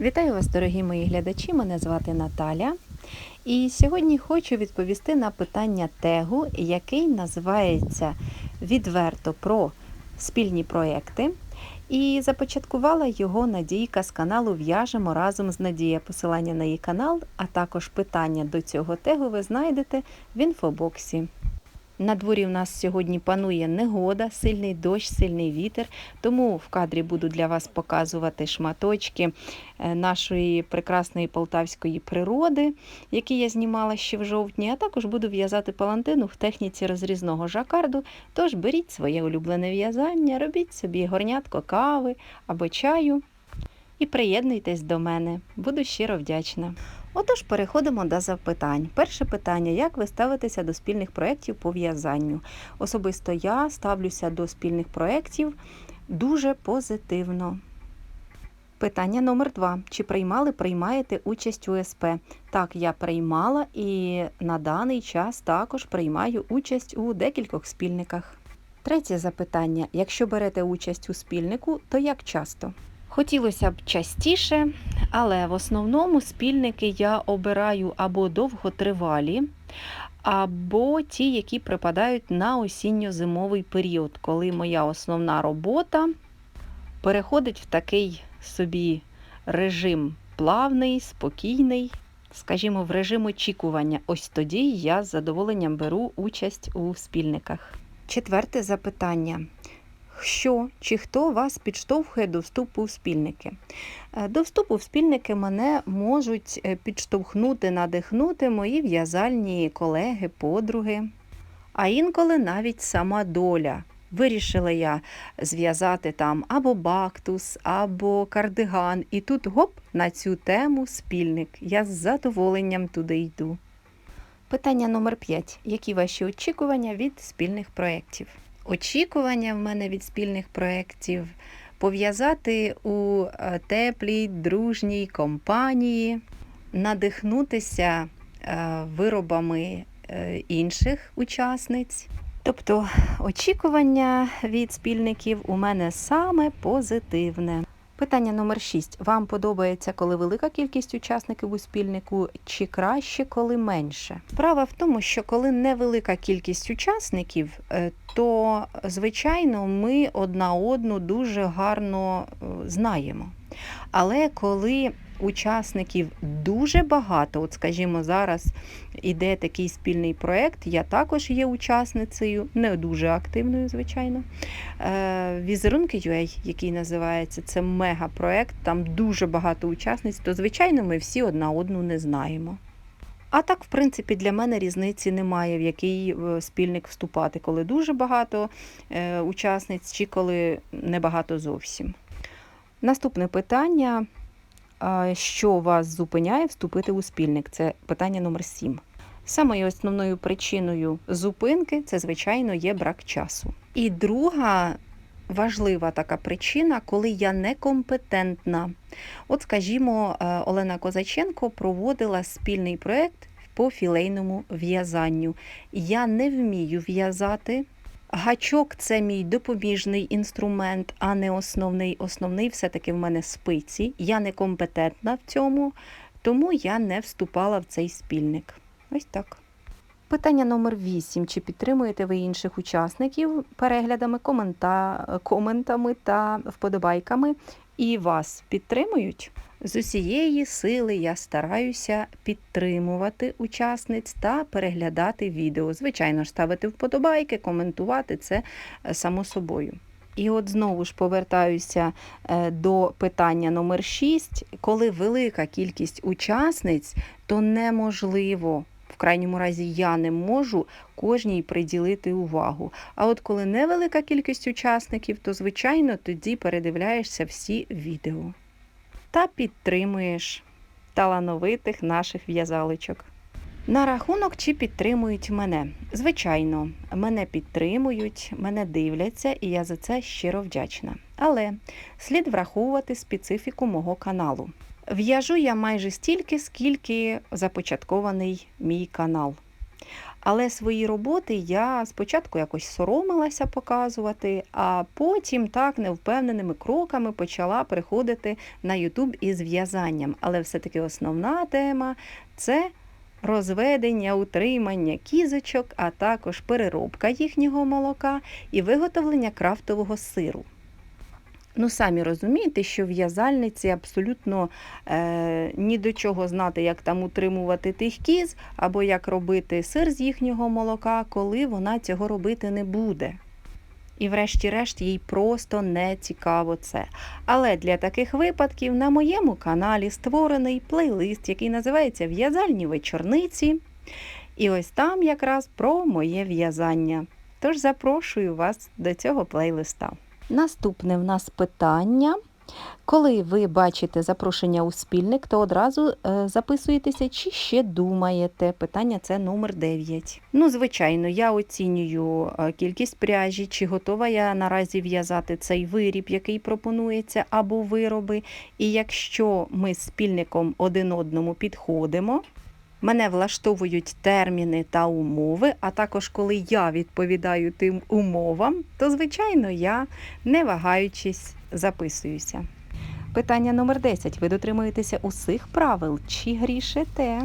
Вітаю вас, дорогі мої глядачі. Мене звати Наталя. І сьогодні хочу відповісти на питання тегу, який називається Відверто про спільні проекти. І започаткувала його Надійка з каналу В'яжемо разом з Надія. Посилання на її канал, а також питання до цього тегу ви знайдете в інфобоксі. На дворі в нас сьогодні панує негода, сильний дощ, сильний вітер. Тому в кадрі буду для вас показувати шматочки е, нашої прекрасної полтавської природи, які я знімала ще в жовтні, а також буду в'язати палантину в техніці розрізного жакарду. Тож беріть своє улюблене в'язання, робіть собі горнятко кави або чаю і приєднуйтесь до мене. Буду щиро вдячна. Отож, переходимо до запитань. Перше питання: як ви ставитеся до спільних проєктів по в'язанню? Особисто я ставлюся до спільних проєктів дуже позитивно. Питання номер два. Чи приймали, приймаєте участь у СП? Так, я приймала і на даний час також приймаю участь у декількох спільниках. Третє запитання: якщо берете участь у спільнику, то як часто? Хотілося б частіше, але в основному спільники я обираю або довготривалі, або ті, які припадають на осінньо-зимовий період, коли моя основна робота переходить в такий собі режим плавний, спокійний, скажімо, в режим очікування. Ось тоді я з задоволенням беру участь у спільниках. Четверте запитання. Що чи хто вас підштовхує до вступу в спільники? Е, До вступу в спільники мене можуть е, підштовхнути, надихнути мої в'язальні колеги, подруги, а інколи навіть сама доля. Вирішила я зв'язати там або бактус, або кардиган, і тут гоп на цю тему спільник. Я з задоволенням туди йду. Питання номер 5. Які ваші очікування від спільних проєктів? Очікування в мене від спільних проєктів пов'язати у е, теплій, дружній компанії, надихнутися е, виробами е, інших учасниць. Тобто очікування від спільників у мене саме позитивне. Питання номер 6. Вам подобається, коли велика кількість учасників у спільнику, чи краще, коли менше? Справа в тому, що коли невелика кількість учасників, е, то звичайно ми одна одну дуже гарно е, знаємо. Але коли учасників дуже багато, от скажімо, зараз іде такий спільний проєкт, я також є учасницею, не дуже активною, звичайно. Е, Візерунки UA, який називається, це мега-проєкт, там дуже багато учасниць, то, звичайно, ми всі одна одну не знаємо. А так, в принципі, для мене різниці немає, в який е, спільник вступати, коли дуже багато е, учасниць чи коли небагато зовсім. Наступне питання: що вас зупиняє вступити у спільник? Це питання номер 7. Самою основною причиною зупинки це, звичайно, є брак часу. І друга важлива така причина, коли я некомпетентна. От, скажімо, е, Олена Козаченко проводила спільний проєкт по філейному в'язанню. Я не вмію в'язати. Гачок це мій допоміжний інструмент, а не основний. Основний все-таки в мене спиці. Я некомпетентна в цьому, тому я не вступала в цей спільник. Ось так. Питання номер 8. Чи підтримуєте ви інших учасників переглядами, комента... коментами та вподобайками? І вас підтримують? З усієї сили я стараюся підтримувати учасниць та переглядати відео. Звичайно ж, ставити вподобайки, коментувати це е, само собою. І от знову ж повертаюся е, до питання номер 6. Коли велика кількість учасниць, то неможливо. В крайньому разі я не можу кожній приділити увагу. А от коли невелика кількість учасників, то звичайно тоді передивляєшся всі відео та підтримуєш талановитих наших в'язаличок. На рахунок, чи підтримують мене. Звичайно, мене підтримують, мене дивляться, і я за це щиро вдячна. Але слід враховувати специфіку мого каналу. В'яжу я майже стільки, скільки започаткований мій канал. Але свої роботи я спочатку якось соромилася показувати, а потім так невпевненими кроками почала приходити на YouTube із в'язанням. Але все-таки основна тема це розведення, утримання кізочок, а також переробка їхнього молока і виготовлення крафтового сиру. Ну, самі розумієте, що в'язальниці абсолютно е, ні до чого знати, як там утримувати тих кіз, або як робити сир з їхнього молока, коли вона цього робити не буде. І врешті-решт їй просто не цікаво це. Але для таких випадків на моєму каналі створений плейлист, який називається В'язальні вечорниці. І ось там якраз про моє в'язання. Тож запрошую вас до цього плейлиста. Наступне в нас питання. Коли ви бачите запрошення у спільник, то одразу е, записуєтеся чи ще думаєте. Питання це номер 9. Ну, звичайно, я оцінюю е, кількість пряжі, чи готова я наразі в'язати цей виріб, який пропонується, або вироби. І якщо ми з спільником один одному підходимо, Мене влаштовують терміни та умови, а також коли я відповідаю тим умовам, то, звичайно, я, не вагаючись, записуюся. Питання номер 10. Ви дотримуєтеся усіх правил чи грішите?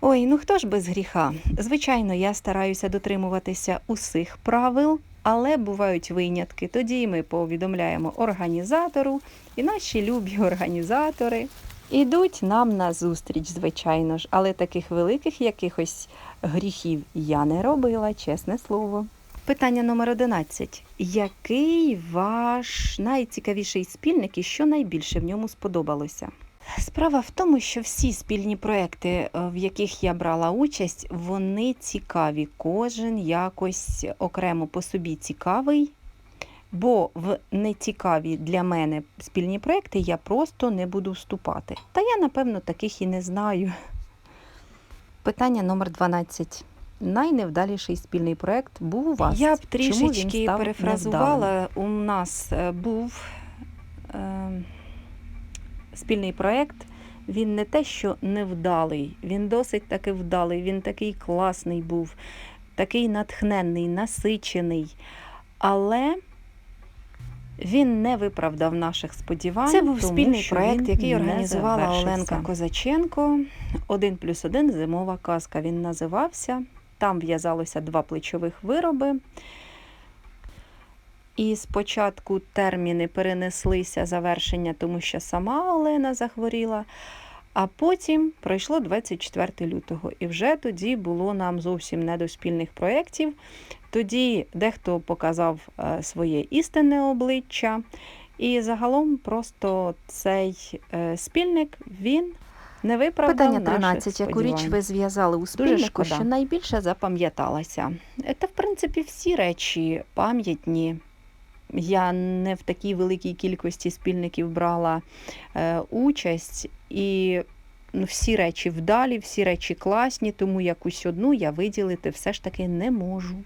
Ой, ну хто ж без гріха? Звичайно, я стараюся дотримуватися усіх правил, але бувають винятки. Тоді ми повідомляємо організатору, і наші любі організатори ідуть нам на зустріч, звичайно ж, але таких великих якихось гріхів я не робила, чесне слово. Питання номер 11. Який ваш найцікавіший спільник і що найбільше в ньому сподобалося? Справа в тому, що всі спільні проекти, е, в яких я брала участь, вони цікаві. Кожен якось окремо по собі цікавий. Бо в нецікаві для мене спільні проекти я просто не буду вступати. Та я, напевно, таких і не знаю. Питання номер 12. Найневдаліший спільний проект був у вас. Я б трішечки перефразувала. У нас е, був е, спільний проект. Він не те, що невдалий, він досить таки вдалий, він такий класний був, такий натхненний, насичений. Але він не виправдав наших сподівань. Це був тому спільний що проект, який організувала. Оленка Козаченко. Один плюс один зимова казка. Він називався. Там в'язалося два плечових вироби. І спочатку терміни перенеслися завершення, тому що сама Олена захворіла. А потім пройшло 24 лютого, і вже тоді було нам зовсім не до спільних проєктів. Тоді дехто показав е, своє істинне обличчя, і загалом просто цей е, спільник він не виправдав Питання наших 13. Яку річ ви зв'язали у спільнику, що найбільше запам'яталася. Та, в принципі, всі речі пам'ятні. Я не в такій великій кількості спільників брала е, участь, і ну, всі речі вдалі, всі речі класні, тому якусь одну я виділити все ж таки не можу.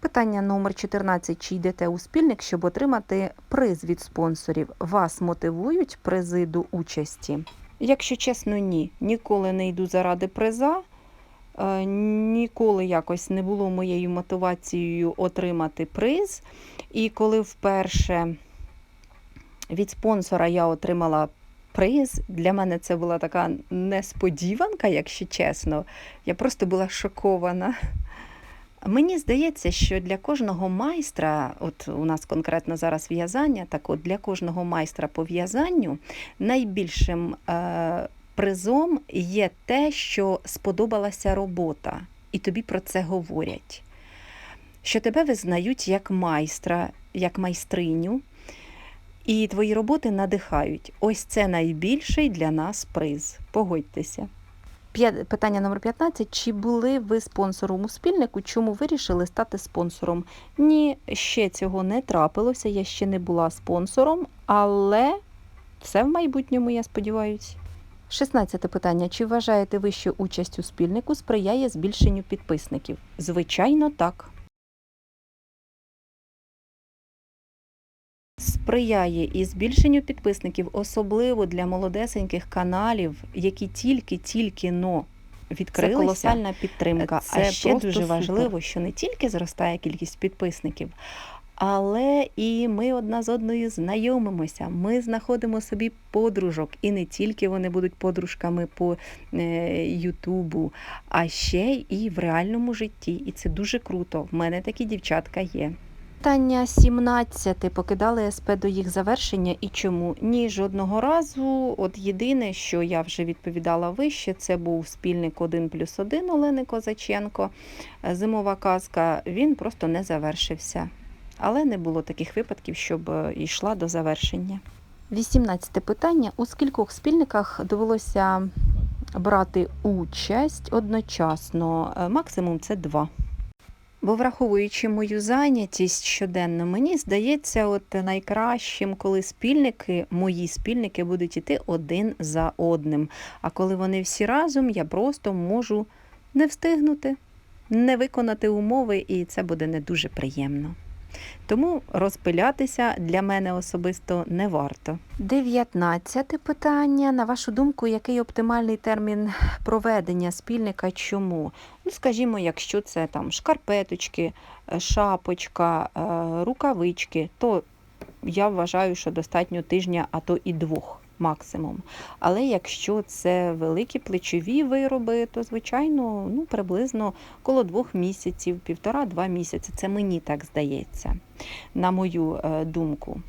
Питання номер 14. Чи йдете у спільник, щоб отримати приз від спонсорів? Вас мотивують призи до участі? Якщо чесно, ні. Ніколи не йду заради приза. Е, Ніколи якось не було моєю мотивацією отримати приз. І коли вперше від спонсора я отримала приз, для мене це була така несподіванка, якщо чесно. Я просто була шокована. Мені здається, що для кожного майстра, от у нас конкретно зараз в'язання, так от для кожного майстра по в'язанню найбільшим е, призом є те, що сподобалася робота, і тобі про це говорять. Що тебе визнають як майстра, як майстриню, і твої роботи надихають. Ось це найбільший для нас приз. Погодьтеся. Питання номер 15. Чи були ви спонсором у спільнику? Чому вирішили стати спонсором? Ні, ще цього не трапилося, я ще не була спонсором, але все в майбутньому, я сподіваюся. 16 питання. Чи вважаєте ви, що участь у спільнику сприяє збільшенню підписників? Звичайно, так. Сприяє і збільшенню підписників, особливо для молодесеньких каналів, які тільки-тільки но відкрилися. Це колосальна підтримка. Це а ще дуже супер. важливо, що не тільки зростає кількість підписників, але і ми одна з одною знайомимося. Ми знаходимо собі подружок, і не тільки вони будуть подружками по е, Ютубу, а ще і в реальному житті. І це дуже круто. В мене такі дівчатка є. Питання 17. Покидали СП до їх завершення і чому? Ні, жодного разу. От єдине, що я вже відповідала вище, це був спільник 1 плюс 1 Олени Козаченко. Зимова казка, він просто не завершився. Але не було таких випадків, щоб е, йшла до завершення. 18 питання. У скількох спільниках довелося брати участь одночасно? Е, Максимум це два. Бо враховуючи мою зайнятість щоденно, мені здається, от найкращим, коли спільники, мої спільники будуть іти один за одним. А коли вони всі разом, я просто можу не встигнути, не виконати умови, і це буде не дуже приємно. Тому розпилятися для мене особисто не варто. 19 питання. На вашу думку, який оптимальний термін проведення спільника? Чому? Ну, скажімо, якщо це там шкарпеточки, е, шапочка, е, рукавички, то я вважаю, що достатньо тижня, а то і двох максимум. Але якщо це великі плечові вироби, то звичайно ну, приблизно коло двох місяців, півтора-два місяці. Це мені так здається, на мою е, думку.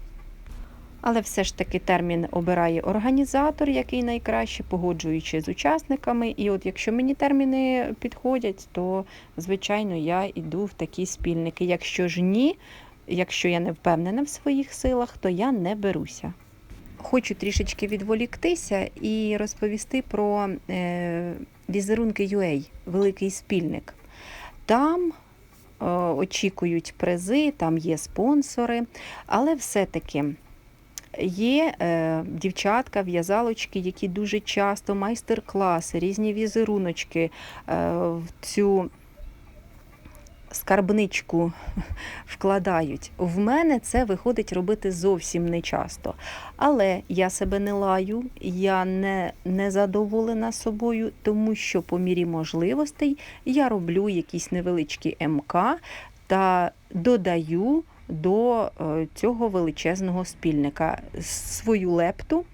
Але все ж таки термін обирає організатор, який найкраще, погоджуючи з учасниками. І от якщо мені терміни підходять, то звичайно я йду в такі спільники. Якщо ж ні, якщо я не впевнена в своїх силах, то я не беруся. Хочу трішечки відволіктися і розповісти про е, візерунки UA, великий спільник. Там е, очікують призи, там є спонсори, але все-таки є е, дівчатка, в'язалочки, які дуже часто майстер-класи, різні візеруночки в цю скарбничку вкладають. В мене це виходить робити зовсім не часто. Але я себе не лаю, я не, не задоволена собою, тому що по мірі можливостей я роблю якісь невеличкі МК та додаю до е, цього величезного спільника свою лепту.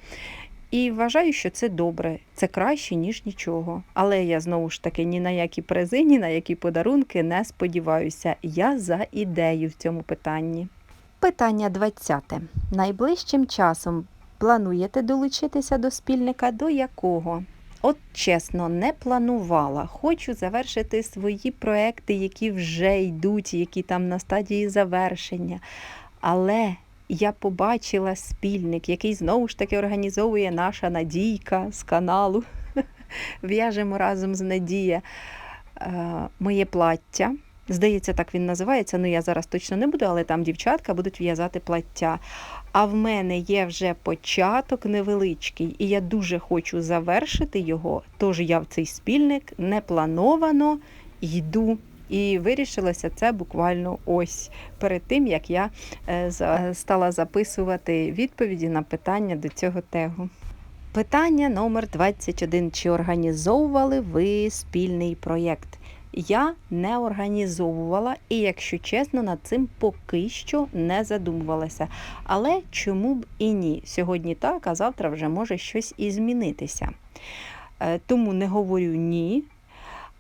І вважаю, що це добре, це краще, ніж нічого. Але я знову ж таки ні на які призи, ні на які подарунки не сподіваюся. Я за ідею в цьому питанні. Питання 20. Найближчим часом плануєте долучитися до спільника? До якого? От чесно, не планувала. Хочу завершити свої проекти, які вже йдуть, які там на стадії завершення. Але я побачила спільник, який знову ж таки організовує наша Надійка з каналу. В'яжемо разом з Надія е, моє плаття. Здається, так він називається. Ну я зараз точно не буду, але там дівчатка будуть в'язати плаття. А в мене є вже початок невеличкий, і я дуже хочу завершити його. Тож я в цей спільник не плановано йду. І вирішилося це буквально ось перед тим, як я е, стала записувати відповіді на питання до цього тегу. Питання номер 21. Чи організовували ви спільний проєкт? Я не організовувала і, якщо чесно, над цим поки що не задумувалася. Але чому б і ні? Сьогодні так, а завтра вже може щось і змінитися. Е, Тому не говорю ні,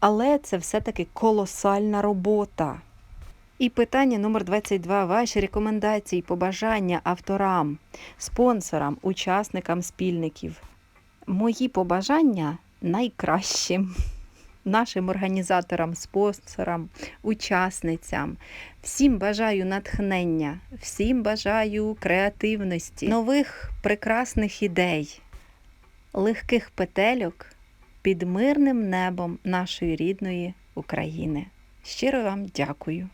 але це все-таки колосальна робота. І питання номер 22. Ваші рекомендації, побажання авторам, спонсорам, учасникам спільників. Мої побажання найкращим нашим організаторам, спонсорам, учасницям. Всім бажаю натхнення, всім бажаю креативності, нових прекрасних ідей, легких петельок під мирним небом нашої рідної України. Щиро вам дякую.